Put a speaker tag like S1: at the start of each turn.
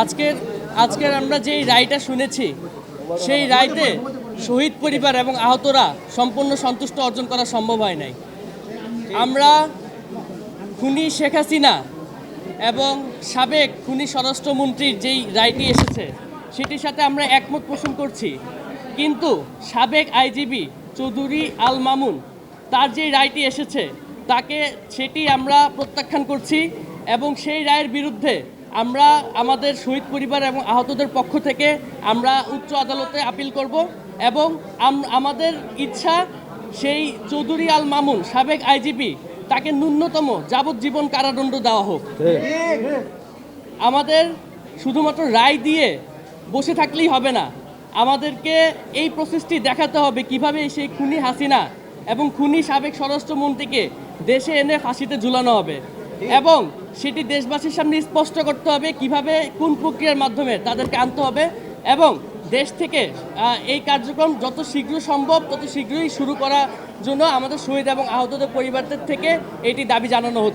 S1: আজকের আজকের আমরা যেই রায়টা শুনেছি, সেই রায়তে শহীদ পরিবার এবং আহতরা সম্পূর্ণ সন্তুষ্ট অর্জন করা সম্ভব হয় নাই। আমরা খুনি শেখ হাসিনা এবং সাবেক খুনি স্বরাষ্ট্রমন্ত্রীর যেই রায়টি এসেছে, সেটির সাথে আমরা একমত পোষণ করছি। কিন্তু সাবেক আইজিবি চৌধুরী আল মামুন তার যে রায়টি এসেছে, তাকে সেটি আমরা প্রত্যাখ্যান করছি এবং সেই রায়ের বিরুদ্ধে আমরা আমাদের শহীদ পরিবার এবং আহতদের পক্ষ থেকে আমরা উচ্চ আদালতে আপিল করব এবং আমাদের ইচ্ছা সেই চৌধুরী আল মামুন, সাবেক আইজিপি, তাকে ন্যূনতম যাবজ্জীবন কারাদণ্ড দেওয়া হোক। আমাদের শুধুমাত্র রায় দিয়ে বসে থাকলেই হবে না। আমাদেরকে এই প্রসেসটি দেখাতে হবে কীভাবে সেই খুনি হাসিনা এবং খুনি সাবেক স্বরাষ্ট্রমন্ত্রীকে দেশে এনে ফাঁসিতে ঝুলানো হবে। এবং সেটি দেশবাসীর সামনে স্পষ্ট করতে হবে কীভাবে, কোন প্রক্রিয়ার মাধ্যমে তাদেরকে আনতে হবে এবং দেশ থেকে এই কার্যক্রম যত শীঘ্র সম্ভব, তত শীঘ্রই শুরু করার জন্য আমাদের শহীদ এবং আহতদের পরিবারদের থেকে এটি দাবি জানানো হচ্ছে